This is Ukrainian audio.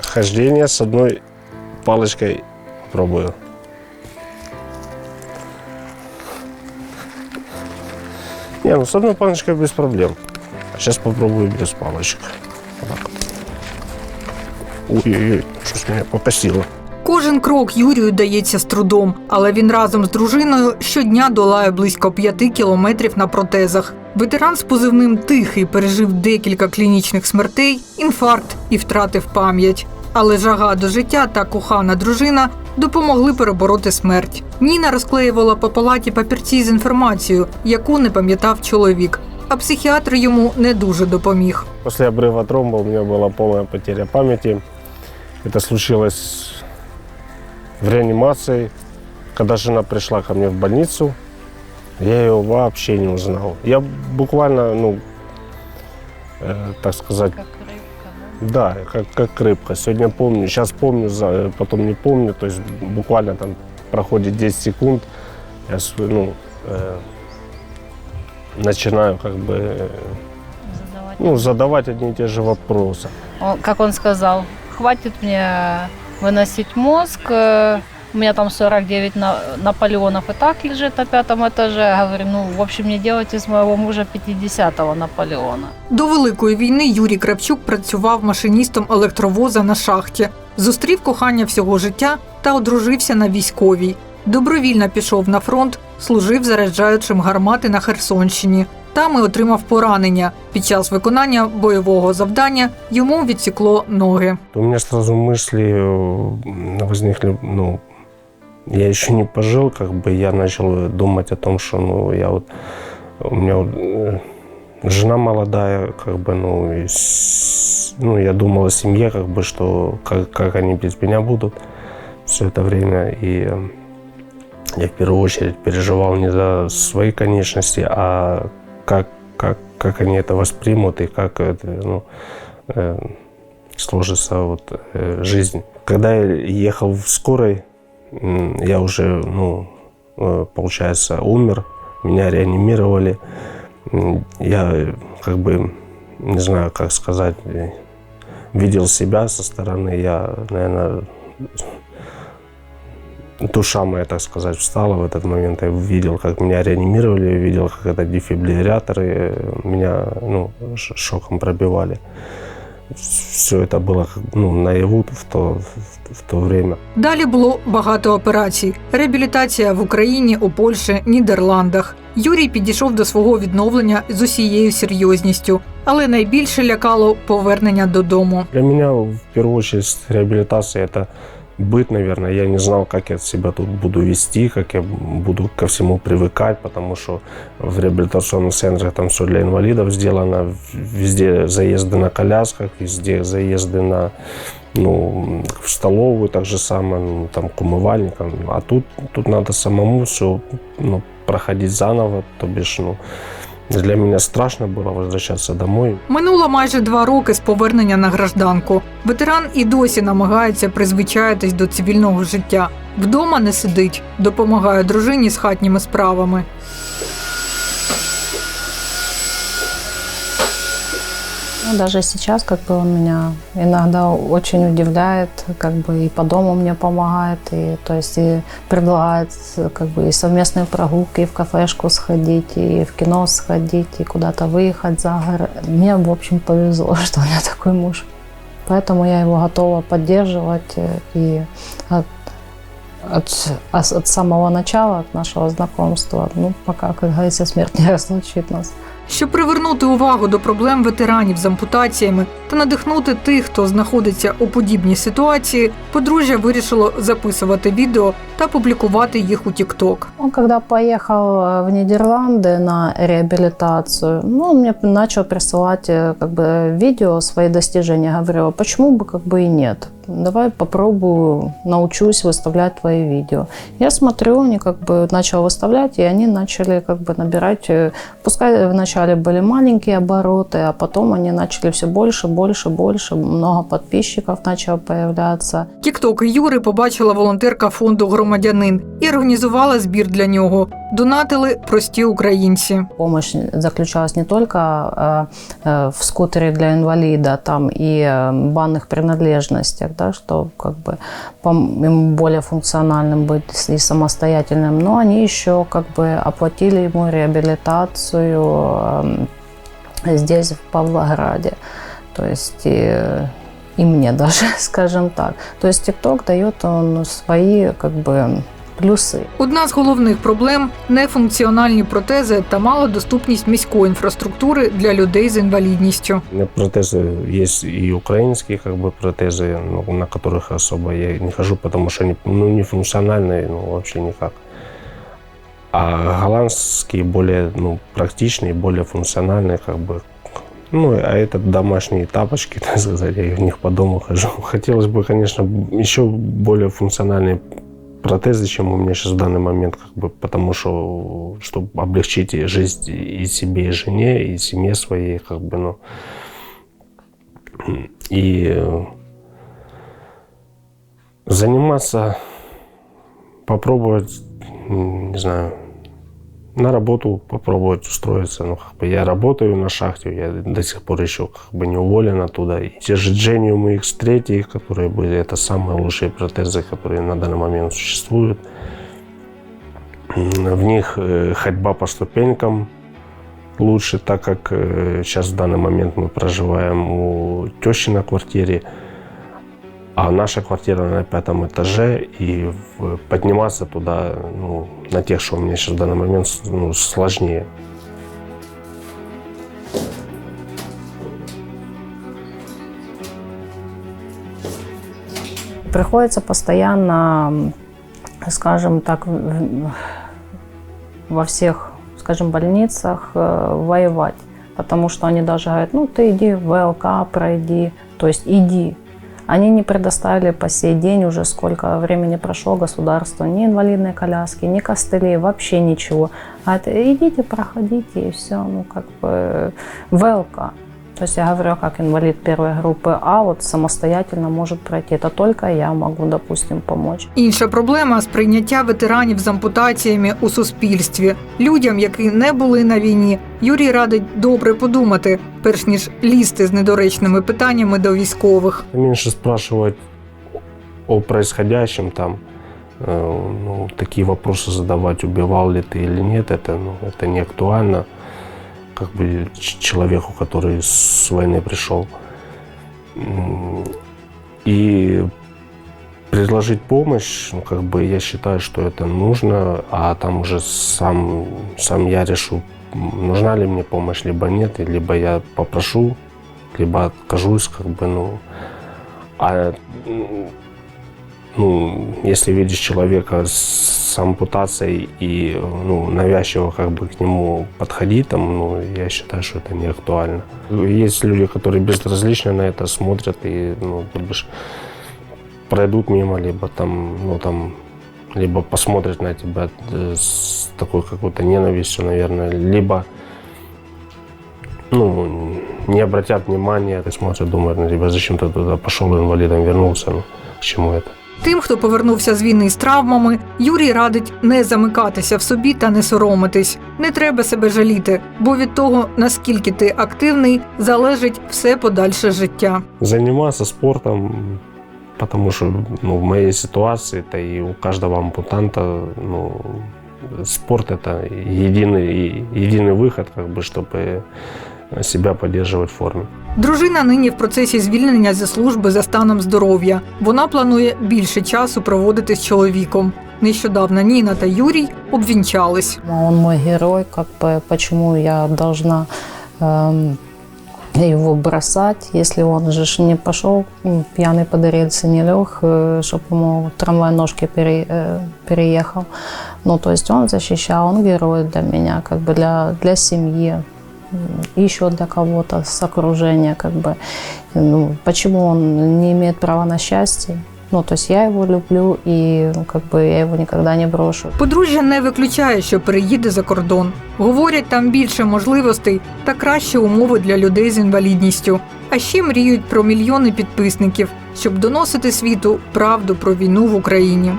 хождение с одной палочкой пробую. Не, ну с одной палочкой без проблем. А сейчас попробую без палочек. Ой-ой-ой, что-то меня покосило. Кожен крок Юрію дається з трудом, але він разом з дружиною щодня долає близько п'яти кілометрів на протезах. Ветеран з позивним Тихий пережив декілька клінічних смертей, інфаркт і втратив пам'ять. Але жага до життя та кохана дружина допомогли перебороти смерть. Ніна розклеювала по палаті папірці з інформацією, яку не пам'ятав чоловік. А психіатр йому не дуже допоміг. После обрыва тромба у меня была полная потеря памяти. Это случилось в реанимации. Когда жена пришла ко мне в больницу, я ее вообще не узнал. Я буквально, ну, э, так сказать, Как рыбка, да? да, как, как рыбка. Сегодня помню, сейчас помню, за- потом не помню. То есть буквально там проходит 10 секунд, я ну, э, начинаю как бы э, Задавать. ну, задавать одни и те же вопросы. Он- как он сказал, хватит мне выносить мозг. э, У меня там 49 на- Наполеонов и так лежит на пятом этаже. Я говорю, ну, в общем, не делать из моего мужа 50-го Наполеона. До Великої війни Юрій Кравчук працював машиністом електровоза на шахті, зустрів кохання всього життя та одружився на військовій. Добровільно пішов на фронт, служив заряджаючим гармати на Херсонщині. Там і отримав поранення. Під час виконання бойового завдання йому відсікло ноги. У меня сразу мысли э, возникли, ну, я еще не пожил, как бы я начал думать о том, что, ну, я вот, у меня вот, э, жена молодая, как бы, ну, и с- ну, я думал о семье, как бы, что, как, как они без меня будут все это время, и э, я в первую очередь переживал не за свои конечности, а как, как, как они это воспримут и как это, ну, э, сложится вот, э, жизнь. Когда я ехал в скорой, я уже, ну, э, получается, умер, меня реанимировали. Я как бы, не знаю, как сказать, э, видел себя со стороны, я, наверное, душа моя, так сказать, встала в этот момент. Я видел, как меня реанимировали, видел, как это дефибрилляторы э, меня ну, ш- шоком пробивали. Все это было как, ну, наяву в то, в, в то время. Далі було багато операцій: реабілітація в Україні, у Польщі, Нідерландах. Юрій підійшов до свого відновлення з усією серйозністю, але найбільше лякало повернення додому. Для меня в первую очередь реабилитация это быт, наверное. Я не знал, как я себя тут буду вести, как я буду ко всему привыкать, потому что в реабилитационных центрах там все для инвалидов сделано, везде заезды на колясках, везде заезды на ну, в столовую так же самое, ну, там к умывальникам. А тут, тут надо самому все ну, проходить заново, то бишь, ну, для мене страшно було повертатися домой. Минуло майже два роки з повернення на гражданку. Ветеран і досі намагається призвичаїтись до цивільного життя. Вдома не сидить, допомагає дружині з хатніми справами. Даже сейчас как бы он меня иногда очень удивляет, как бы и по дому мне помогает, и то есть и предлагает как бы и совместные прогулки, и в кафешку сходить, и в кино сходить, и куда-то выехать за город. Мне, в общем, повезло, что у меня такой муж. Поэтому я его готова поддерживать э, и от, от, от самого начала, от нашего знакомства, ну, пока, как говорится, смерть не разлучит нас. Щоб привернути увагу до проблем ветеранів з ампутаціями та надихнути тих, хто знаходиться у подібній ситуації, подружжя вирішило записувати відео та публікувати їх у TikTok. Он когда поехал э, в Нидерланды на реабилитацию, ну, он мне начал присылать э, как бы видео свои достижения. Говорю, а почему бы как бы и нет? Давай попробую, научусь выставлять твои видео. Я смотрю, они как бы начал выставлять, и они начали как бы набирать, э, пускай вначале были маленькие обороты, а потом они начали все больше, больше, больше, много подписчиков начало появляться. Тіктоки Юри побачила волонтерка фонду громадянин і організувала збір для нього. донатили прості українці. Помощь заключалась не только э, э, в скутере для инвалида, там и э, банных принадлежностях, да, что как бы пом- ему более функциональным быть и самостоятельным, но они еще как бы оплатили ему реабилитацию э, здесь, в Павлограде. То есть и, и мне даже, скажем так. То есть ТикТок дает он свои как бы плюсы. Одна з головних проблем нефункціональні протези та мала доступність міської інфраструктури для людей з інвалідністю. У меня протезы есть и украинские как бы протезы, ну, на которых особо я не хожу, потому что они ну, не функциональные, ну, вообще никак. А голландские более ну, практичные, более функциональные, как бы. Ну, а это домашние тапочки, так сказать, я в них по дому хожу. Хотелось бы, конечно, еще более функциональные протезы, чем у меня сейчас в данный момент, как бы, потому что, чтобы облегчить жизнь и себе, и жене, и семье своей, как бы, ну, и э, заниматься, попробовать, не знаю, на работу попробовать устроиться. Ну, как бы я работаю на шахте, я до сих пор еще как бы не уволен оттуда. И те же Genium X3, которые были, это самые лучшие протезы, которые на данный момент существуют. В них э, ходьба по ступенькам лучше, так как э, сейчас в данный момент мы проживаем у тещи на квартире, а наша квартира на пятом этаже, и подниматься туда, ну, на тех, что у меня сейчас в данный момент ну, сложнее. Приходится постоянно, скажем так, во всех, скажем, больницах э, воевать. Потому что они даже говорят, ну ты иди в ВЛК пройди, то есть иди. Они не предоставили по сей день уже сколько времени прошло государство, ни инвалидной коляски, ни костылей, вообще ничего. А это идите, проходите и все, ну как бы ВЛК. То есть я говорю, как инвалид первой группы А, вот самостоятельно может пройти. Это только я могу, допустим, помочь. Інша проблема сприйняття ветеранів з ампутаціями у суспільстві. Людям, які не були на війні, Юрій радить добре подумати, перш ніж лізти з недоречними питаннями до військових. Меньше спрашивать о происходящем там, э, ну, такие вопросы задавать, убивал ли ты или нет, это, ну, это не актуально Как бы человеку, который с войны пришел. И предложить помощь, ну, как бы я считаю, что это нужно, а там уже сам, сам я решу, нужна ли мне помощь, либо нет, либо я попрошу, либо откажусь, как бы, ну, а ну, если видишь человека с ампутацией и ну, навязчиво как бы к нему подходить, там, ну, я считаю, что это не актуально. Есть люди, которые безразлично на это смотрят и ну, ж пройдут мимо, либо там, ну, там, либо посмотрят на тебя э, с такой какой-то ненавистью, наверное, либо ну, не обратят внимания, смотрят, думают на тебя, зачем ты туда пошел инвалидом, вернулся, ну, к чему это. Тим, хто повернувся з війни з травмами, Юрій радить не замикатися в собі та не соромитись. Не треба себе жаліти, бо від того, наскільки ти активний, залежить все подальше життя. Заниматься спортом, потому что ну, в моей ситуации, это и у каждого ампутанта, ну, спорт это единый, единый выход, как бы, чтобы себя поддерживать в форме. Дружина нині в процесі звільнення зі служби за станом здоров'я. Вона планує більше часу проводити з чоловіком. Нещодавно Ніна та Юрій обвінчались. Он мой герой, как бы почему я должна эм, его бросать, если он же ж не пошел м, пьяный под рельсы, не лег, чтобы ему трамвай ножки пере, э, переехал. Ну, то есть он защищал, он герой для меня, как бы для, для семьи, м, еще для кого-то с окружения, как бы. Ну, почему он не имеет права на счастье? Ну, то есть я его люблю, и ну, как бы я его никогда не брошу. Подружжя не виключає, що переїде за кордон. Говорять, там більше можливостей та кращі умови для людей з інвалідністю. А ще мріють про мільйони підписників, щоб доносити світу правду про війну в Україні.